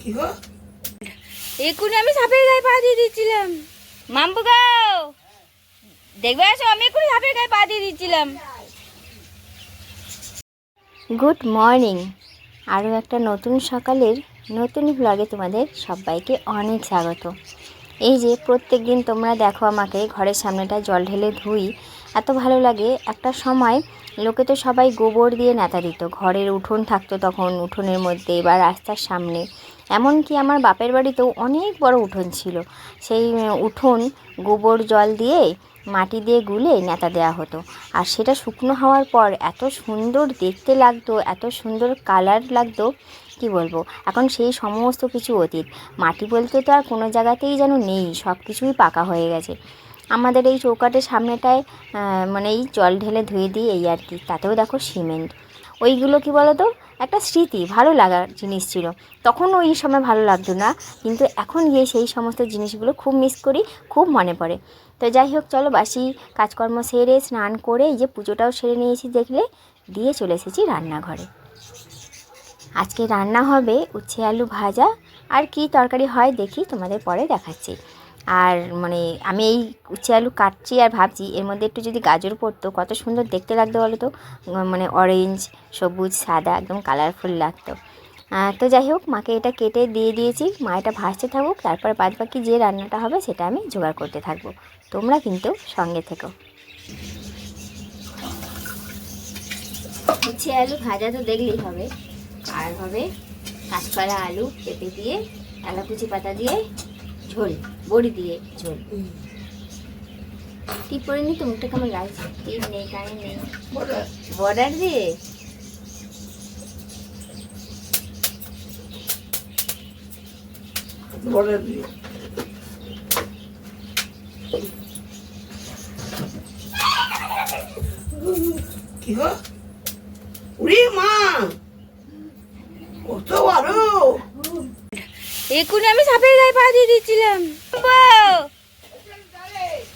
কি গো? এক্ষুনি আমি সাপের গায়ে পা দিয়ে দিচ্ছিলাম। মাম্পু গাও দেখবে আসো আমি এক্ষুনি সাপের গায়ে পা দিয়ে দিচ্ছিলাম। Good morning. আরও একটা নতুন সকালের নতুন ব্লগে তোমাদের সবাইকে অনেক স্বাগত। এই যে প্রত্যেক দিন তোমরা দেখো আমাকে ঘরের সামনেটা জল ঢেলে ধুই এত ভালো লাগে। একটা সময় লোকে তো সবাই গোবর দিয়ে নেতা দিত। ঘরের উঠোন থাকতো তখন, উঠোনের মধ্যে বা রাস্তার সামনে। এমনকি আমার বাপের বাড়িতেও অনেক বড় উঠোন ছিল। সেই উঠোন গোবর জল দিয়ে, মাটি দিয়ে গুলে নেতা দেওয়া হতো। আর সেটা শুকনো হওয়ার পর এত সুন্দর দেখতে লাগতো, এত সুন্দর কালার লাগতো, কি বলব? এখন সেই সমস্ত কিছু অতীত। মাটি বলতে তো আর কোনো জায়গাতেই যেন নেই সব কিছুই পাকা হয়ে গেছে। আমাদের এই চৌকাটের সামনেটায় মানে এই জল ঢেলে ধুয়ে দিই এই আর কি। তাতেও দেখো সিমেন্ট। ওইগুলো কি বলো তো একটা স্মৃতি, ভালো লাগার জিনিস ছিল। তখন ওই সময় ভালো লাগতো না, কিন্তু এখন গিয়ে সেই সমস্ত জিনিসগুলো খুব মিস করি, খুব মনে পড়ে। তো যাই হোক, চলো বাসি কাজকর্ম সেরে স্নান করে এই যে পুজোটাও সেরে নিয়েছি দেখলে, দিয়ে চলে এসেছি রান্নাঘরে। আজকে রান্না হবে উচ্ছে আলু ভাজা, আর কি তরকারি হয় দেখি তোমাদের পরে দেখাচ্ছি। আর মানে আমি এই উচ্ছে আলু কাটছি আর ভাবছি এর মধ্যে একটু যদি গাজর পড়তো, কত সুন্দর দেখতে লাগতো বলো তো মানে অরেঞ্জ সবুজ, সাদা, একদম কালারফুল লাগতো। তো যাই হোক, মাকে এটা কেটে দিয়ে দিয়েছি, মা এটা ভাজতে থাকুক, তারপর বাদ বাকি যে রান্নাটা হবে সেটা আমি জোগাড় করতে থাকব। তোমরা কিন্তু সঙ্গে থেকো। উচ্ছে আলু ভাজা তো দেখলেই হবে। আর হবে কাঁচকলা আলু পেঁপে দিয়ে, এলাকুচি পাতা দিয়ে ঝোল। বড়ি দিয়ে। ঝোল টিপ পরে নি তো মুখটা কেমন লাগছে টিপ নেই কানে নেই বর্ডার দিয়ে। কি গো? উড়ি মা! কত বড়! এক্ষুনি আমি সাপের গায়ে পা দিয়ে দিচ্ছিলাম।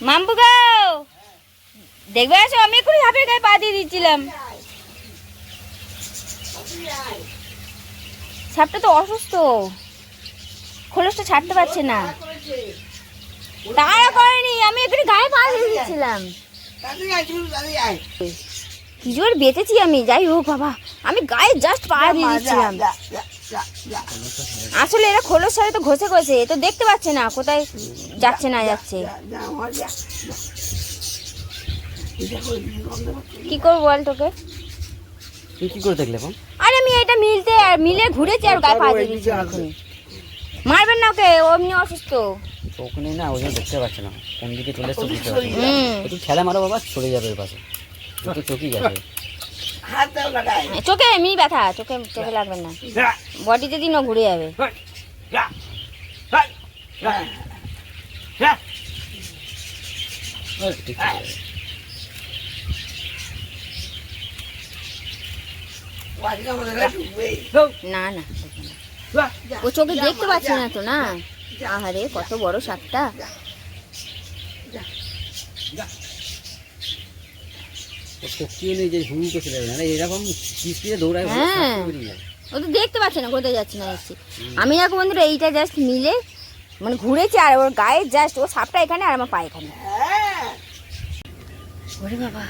মাম্পু গাও দেখবে আসো আমি এক্ষুনি সাপের গায়ে পা দিয়ে দিচ্ছিলাম। সাপটা তো অসুস্থ। খোলসটা ছাড়তে পারছে না। তাড়া করেনি আমি এক্ষুনি গায়ে পা দিয়ে আয় কি জোর বেঁচেছি আমি যাই হোক বাবা আমি গায়ে জাস্ট পা দিয়ে যা। আসলে এরা খোলস ছাড়ে তো ঘষে ঘষে তো দেখতে পাচ্ছে না কোথায় যাচ্ছে না যাচ্ছে। কি করব বল তোকে? কি করে দেখলে আরে আমি এটা মিলতে আর মিলে ঘুরেছি আর গায়ে পা দিয়ে দিচ্ছি মারবেন না ওকে ও এমনি অসুস্থ। চোখ নেই না ওই দেখতে পাচ্ছে না। কোন দিকে চলে এসছে বুঝতে পারছে একটু মারো বাবা চলে যাবে ওর পাশে। গেছে হাতটাও লাগায়। চোখে এমনি ব্যথা চোখে চোখে লাগবে না। যা, বডিতে দিন ও ঘুরে যাবে। যা, যা, যা, যা। ঠিক আছে। ও আজকে আমাদের গায়ে ঢুকবেই। না না ও চোখে দেখতে পাচ্ছে না তো না। আহারে কত বড় সাপটা। ও নিয়ে যে হুড়ু করে চলে না এরকম কিস্তিতে দৌড়ায় ও হ্যাঁ। ও তো দেখতে পাচ্ছে না কোথায় যাচ্ছে না যাচ্ছে। আমি দেখো বন্ধুরা এইটা জাস্ট মিলে মানে ঘুরেছে আর ওর গায়ে জাস্ট ও সাপটা এখানে আর আমার পা এখানে। ওরে বাবা।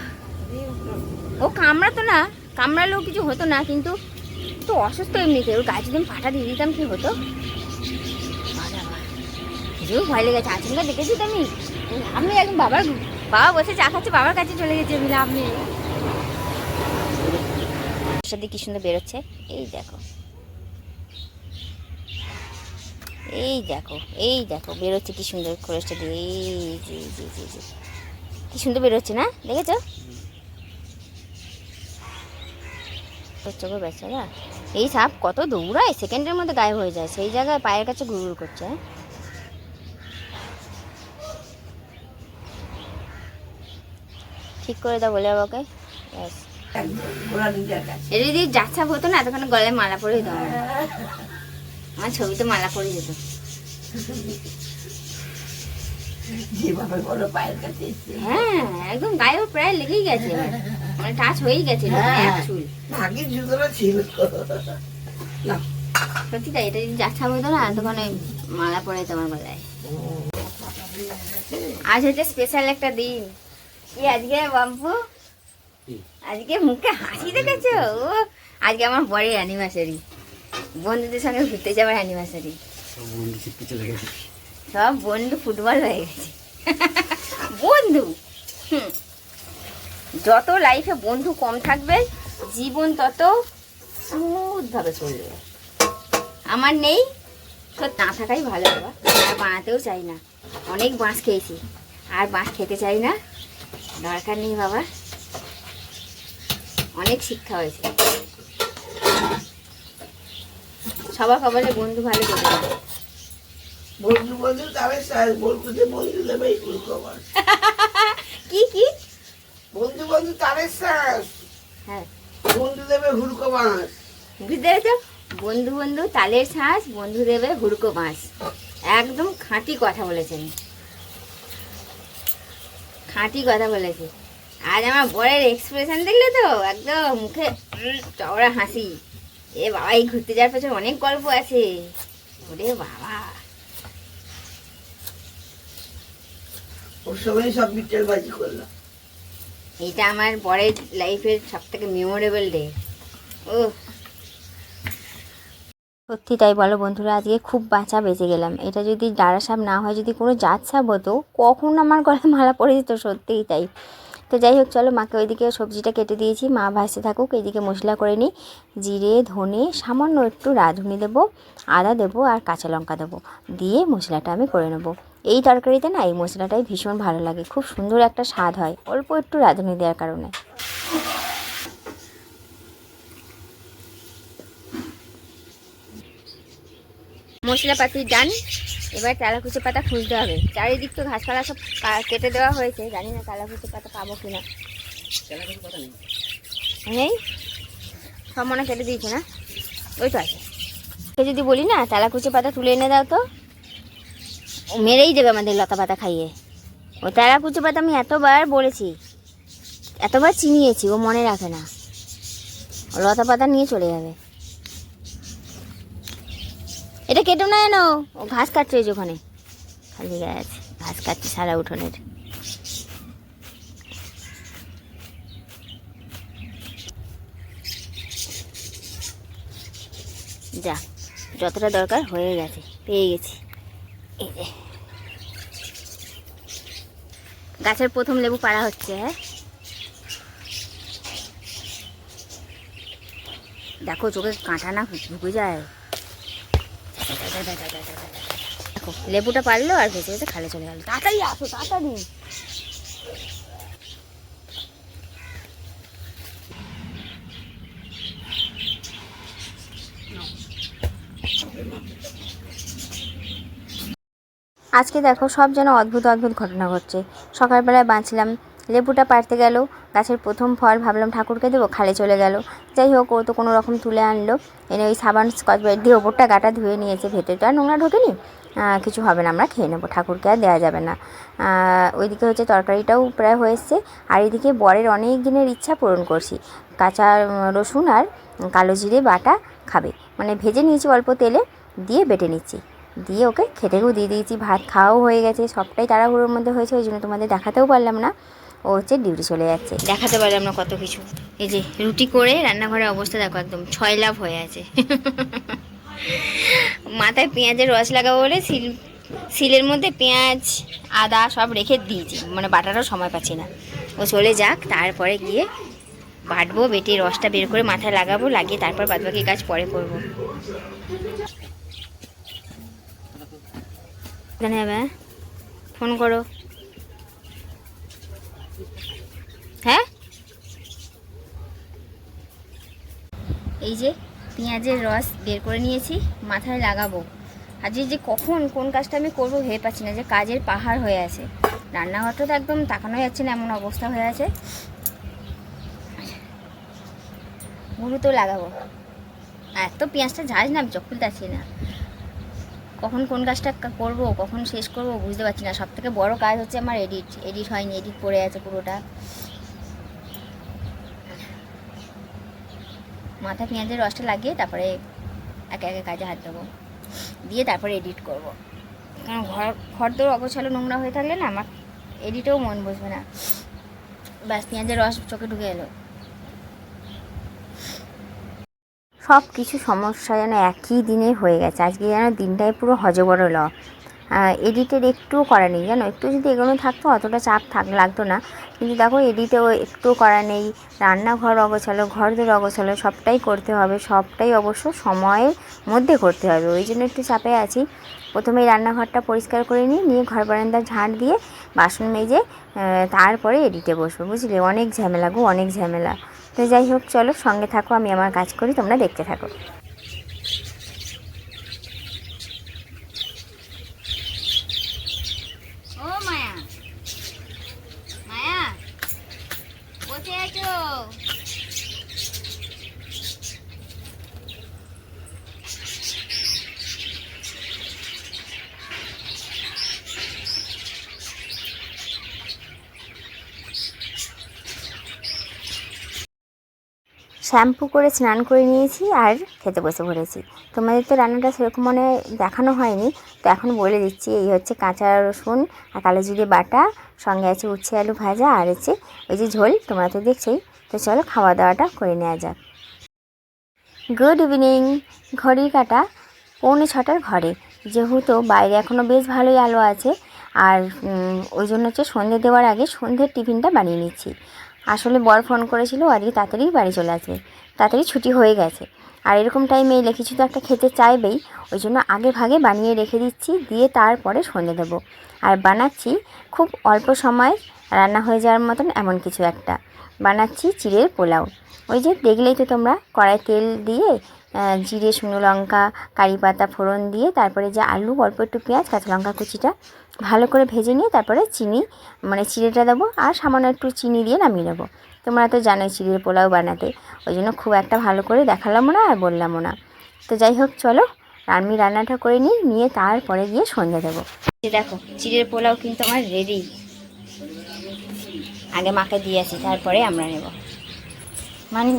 ও কামড়াতো না কামড়ালেও কিছু হতো না কিন্তু তো অসুস্থ এমনিতে। ওর গায়ে যদি আমি পাটা দিয়ে দিতাম কি হতো? ভয় লেগেছে আচমকা দেখেছি তো আমি। আমি একদম বাবার বাবা বসে চা খাচ্ছে বাবার কাছে চলে গেছে আমি আমি সাথে কি সুন্দর বেরোচ্ছে। এই দেখো। এই দেখো এই দেখো বেরোচ্ছে কি সুন্দর খরচটা দিয়ে এই এই যে, এই যে, কি সুন্দর বেরোচ্ছে না? দেখেছ? গো বেচারা এই সাপ কত দৌড়ায় সেকেন্ডের মধ্যে গায়েব হয়ে যায়। সেই জায়গায় পায়ের কাছে ঘুরঘুর করছে হ্যাঁ? ঠিক করে দাও বলে কাছে। এটা যদি যাচ্ছা হতো না এতক্ষণ গলায় মালা পরে দাও আমার ছবিতে মালা পরে যেত। হ্যাঁ একদম গায়ে প্রায় লেগেই গেছে। মানে টাচ হয়েই গেছে হ্যাঁ। ছিল। সত্যি তাই এটা যদি যাচ্ছা হতো না তখন মালা পরে তোমার গলায়। আজ হচ্ছে স্পেশাল একটা দিন। কি আজকে বাম্পু? আজকে মুখে হাসি দেখেছ? ও আজকে আমার অ্যানিভার্সারি বন্ধুদের সঙ্গে ঘুরতে অ্যানিভার্সারি সব বন্ধু ফুটবল হয়ে গেছে। বন্ধু? হুম। যত লাইফে বন্ধু কম থাকবে জীবন তত স্মুথ ভাবে চলবে। আমার নেই তো না থাকাই ভালো বাবা। আর বানাতেও চাই না। অনেক বাঁশ খেয়েছি। আর বাঁশ খেতে চাই না। দরকার নেই বাবা। অনেক শিক্ষা হয়েছে। সবার খবরে বন্ধু ভালো করে বন্ধু বন্ধু সাথে বন্ধুদের বন্ধু দেবে কি কি? বন্ধু বন্ধু শ্বাস হ্যাঁ। বন্ধু দেবে হুড়কো বাঁশ বুঝতে পেরেছ? বন্ধু বন্ধু তালের শ্বাস বন্ধু দেবে হুড়কো বাঁশ একদম খাঁটি কথা বলেছেন। খাঁটি কথা বলেছে। আজ আমার বরের এক্সপ্রেশন দেখলে তো একদম মুখে চওড়া হাসি। এ বাবা এই ঘুরতে যাওয়ার পেছনে অনেক গল্প আছে। ওরে বাবা। ওর সব বিটের করলাম। এটা আমার বরের লাইফের সব থেকে মেমোরেবল ডে ও সত্যি তাই বলো বন্ধুরা, আজকে খুব বাঁচা বেঁচে গেলাম। এটা যদি ডাড়া সাপ না হয়, যদি কোনো জাত সাপ হতো, কখন আমার গলায় মালা পড়ে যেত সত্যিই তাই। তো যাই হোক, চলো মাকে ওইদিকে সবজিটা কেটে দিয়েছি, মা ভাসতে থাকুক এইদিকে মশলা করে নিই, জিরে, ধনে, সামান্য একটু রাঁধুনি দেবো, আদা দেবো আর কাঁচা লঙ্কা দেবো, দিয়ে মশলাটা আমি করে নেব। এই তরকারিতে না, এই মশলাটাই ভীষণ ভালো লাগে, খুব সুন্দর একটা স্বাদ হয়, অল্প একটু রাঁধুনি দেওয়ার কারণে। মশলাপাতি ডান এবার তালাকুচি পাতা খুঁজতে হবে। চারিদিক তো ঘাসপালা সব কেটে দেওয়া হয়েছে। জানি না তালাকুচি পাতা পাবো কিনা। নেই। সব মনে কেটে দিয়েছে না? ওই তো আছে। তো যদি বলি না তালাকুচি পাতা তুলে এনে দাও তো। ও মেরেই দেবে আমাদের লতা পাতা খাইয়ে। ও তালাকুচি পাতা আমি এতবার বলেছি এতবার চিনিয়েছি ও মনে রাখে না। ও লতা পাতা নিয়ে চলে যাবে। এটা কেটো না এনো ও ঘাস কাটছে ওখানে। খালি গায়ে আছে ঘাস কাটছে সারা উঠোনের। যা, যতটা দরকার হয়ে গেছে, পেয়ে গেছি। গাছের প্রথম লেবু পাড়া হচ্ছে হ্যাঁ? দেখো, চোখে কাঁটা না ঢুকে যায়। দেখো লেবুটা পারল আর ভেসে ভেসে খালে চলে গেল। তাড়াতাড়ি আসো, তাড়াতাড়ি। আজকে দেখো সব যেন অদ্ভুত অদ্ভুত ঘটনা ঘটছে। সকালবেলায় বাঁচলাম লেবুটা পারতে গেল, গাছের প্রথম ফল ভাবলাম ঠাকুরকে দেবো, খালে চলে গেল। যাই হোক, ও তো কোনো রকম তুলে আনলো। এনে ওই সাবান স্কচ দিয়ে ওপরটা গাটা ধুয়ে নিয়েছে ভেতরে তো আর নোংরা ঢোকেনি। কিছু হবে না, আমরা খেয়ে নেব, ঠাকুরকে আর দেওয়া যাবে না। ওইদিকে হচ্ছে তরকারিটাও প্রায় হয়ে এসছে। আর এদিকে বরের অনেক দিনের ইচ্ছা পূরণ করছি। কাঁচা রসুন আর কালো জিরে বাটা খাবে। মানে ভেজে নিয়েছি অল্প তেলে, দিয়ে বেটে নিচ্ছি। দিয়ে ওকে খেতেও দিয়ে দিয়েছি, ভাত খাওয়াও হয়ে গেছে, সবটাই তাড়াহুড়োর মধ্যে হয়েছে, ওই জন্য তোমাদের দেখাতেও পারলাম না। ও হচ্ছে ডিউটি চলে যাচ্ছে। দেখাতে পারলাম না কত কিছু। এই যে রুটি করে রান্নাঘরের অবস্থা দেখো একদম ছয় লাভ হয়ে আছে। মাথায় পেঁয়াজের রস লাগাবো বলে সিল, সিলের মধ্যে পেঁয়াজ, আদা সব রেখে দিয়েছি। মানে বাটারও সময় পাচ্ছি না। ও চলে যাক, তারপরে গিয়ে বাটবো, বেটে রসটা বের করে মাথায় লাগাবো, লাগিয়ে তারপর বাদবাকি কাজ পরে করব। হ্যাঁ? ফোন করো হ্যাঁ এই যে পেঁয়াজের রস বের করে নিয়েছি, মাথায় লাগাবো। আজকে যে কখন, কোন কাজটা আমি করব ভেবে পাচ্ছি না যে কাজের পাহাড় হয়ে আছে। রান্নাঘরটা তো একদম তাকানো যাচ্ছে না, এমন অবস্থা হয়ে আছে। গুঁড়ো লাগাবো। এত পেঁয়াজটা ঝাঁজ না, আমি চোখ খুলতে না। কখন কোন কাজটা করব, কখন শেষ করব বুঝতে পারছি না। সব থেকে বড় কাজ হচ্ছে আমার এডিট এডিট হয়নি এডিট পড়ে আছে পুরোটা। মাথা পেঁয়াজের রসটা লাগিয়ে তারপরে একে একে কাজে হাত দেবো। দিয়ে তারপরে এডিট করব। কারণ ঘর ঘর তোর অগোছালো নোংরা হয়ে থাকলে না আমার এডিটেও মন বসবে না। ব্যাস, পেঁয়াজের রস চোখে ঢুকে এলো। সব কিছু সমস্যা যেন একই দিনে হয়ে গেছে। আজকে যেন দিনটাই পুরো হজবরল এডিটের একটুও করা নেই, জানো? একটু যদি এগোনো থাকতো, অতটা চাপ থাক, লাগতো না। কিন্তু দেখো এডিটেও একটুও করা নেই, রান্নাঘর অগোছালো ঘর দোর অগোছালো, সবটাই করতে হবে, সবটাই অবশ্য সময়ের মধ্যে করতে হবে। ওই জন্য একটু চাপে আছি। প্রথমেই রান্নাঘরটা পরিষ্কার করে নিই নিয়ে ঘর বারান্দা ঝাঁট দিয়ে, বাসন মেজে তারপরে এডিটে বসবো, বুঝলে? অনেক ঝামেলা গো, অনেক ঝামেলা। তো যাই হোক, চলো সঙ্গে থাকো, আমি আমার কাজ করি, তোমরা দেখতে থাকো ও মায়া মায়া বসে আছো শ্যাম্পু করে স্নান করে নিয়েছি আর খেতে বসে পড়েছি। তোমাদের তো রান্নাটা সেরকম মনে দেখানো হয়নি। তো এখন বলে দিচ্ছি, এই হচ্ছে কাঁচা রসুন আর কালো জিরে বাটা, সঙ্গে আছে উচ্ছে আলু ভাজা আর হচ্ছে ওই যে ঝোল, তোমরা তো দেখছোই। তো চলো খাওয়া দাওয়াটা করে নেওয়া যাক। গুড ইভিনিং ঘড়ির কাটা পৌনে ছটার ঘরে। যেহেতু বাইরে এখনও বেশ ভালোই আলো আছে, আর ওই জন্য হচ্ছে সন্ধে দেওয়ার আগে সন্ধ্যের টিফিনটা বানিয়ে নিচ্ছি। আসলে বর ফোন করেছিল আজকে তাড়াতাড়ি বাড়ি চলে আসবে। তাড়াতাড়ি ছুটি হয়ে গেছে। আর এরকম টাইমে এলে কিছু তো একটা খেতে চাইবেই, ওই জন্য আগে ভাগে বানিয়ে রেখে দিচ্ছি, দিয়ে তারপরে সন্ধে দেবো। আর বানাচ্ছি খুব অল্প সময়, রান্না হয়ে যাওয়ার মতন এমন কিছু একটা। বানাচ্ছি চিড়ের পোলাও। ওই যে দেখলেই তো তোমরা কড়াই তেল দিয়ে জিরে, শুকনো লঙ্কা, কারি পাতা ফোড়ন দিয়ে তারপরে যে আলু, অল্প একটু পেঁয়াজ, কাঁচা লঙ্কা কুচিটা ভালো করে ভেজে নিয়ে তারপরে চিনি মানে চিড়েটা দেবো আর সামান্য একটু চিনি দিয়ে নামিয়ে নেব। তোমরা তো জানোই চিড়ের পোলাও বানাতে, ওই জন্য খুব একটা ভালো করে দেখালামও না আর বললামও না। তো যাই হোক, চলো, আমি রান্নাটা করে নিই, নিয়ে তারপরে গিয়ে সন্ধ্যা দেবো। দেখো, চিড়ের পোলাও কিন্তু আমার রেডি আগে মাকে দিয়ে আসি, তারপরে আমরা নেব। মানি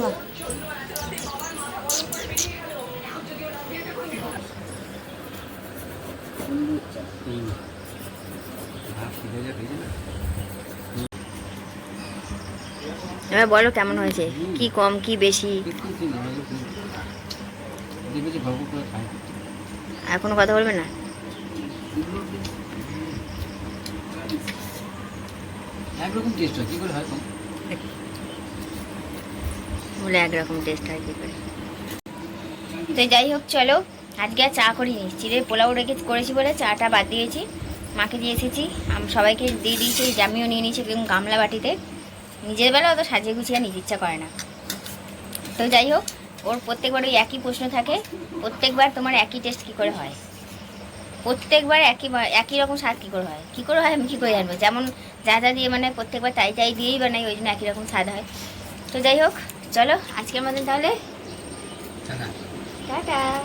এবার বলো কেমন হয়েছে? কি কম কি বেশি। আর কোনো কথা বলবে না? একরকম টেস্ট হয় কি করে হয় বলে একরকম টেস্ট হয় কী করে? তো যাই হোক চলো। আজকে আর চা করিনি। চিড়ে পোলাও রেখে করেছি বলে চাটা বাদ দিয়েছি। মাকে দিয়ে এসেছি। আম- সবাইকে দিয়ে দিয়েছি জামিও নিয়ে নিয়েছি একদম গামলা বাটিতে। নিজের বেলা অত সাজিয়ে গুছিয়ে নিতে ইচ্ছা করে না। তো যাই হোক ওর প্রত্যেকবার ওই একই প্রশ্ন থাকে প্রত্যেকবার তোমার একই টেস্ট কী করে হয়? প্রত্যেকবার একই একই রকম স্বাদ কী করে হয়? কী করে হয় আমি কী করে জানব? যেমন যা যা দিয়ে মানে প্রত্যেকবার তাই তাই দিয়েই বানাই ওই জন্য একই রকম স্বাদ হয়। তো যাই হোক চলো আজকের মতন তাহলে। টাটা।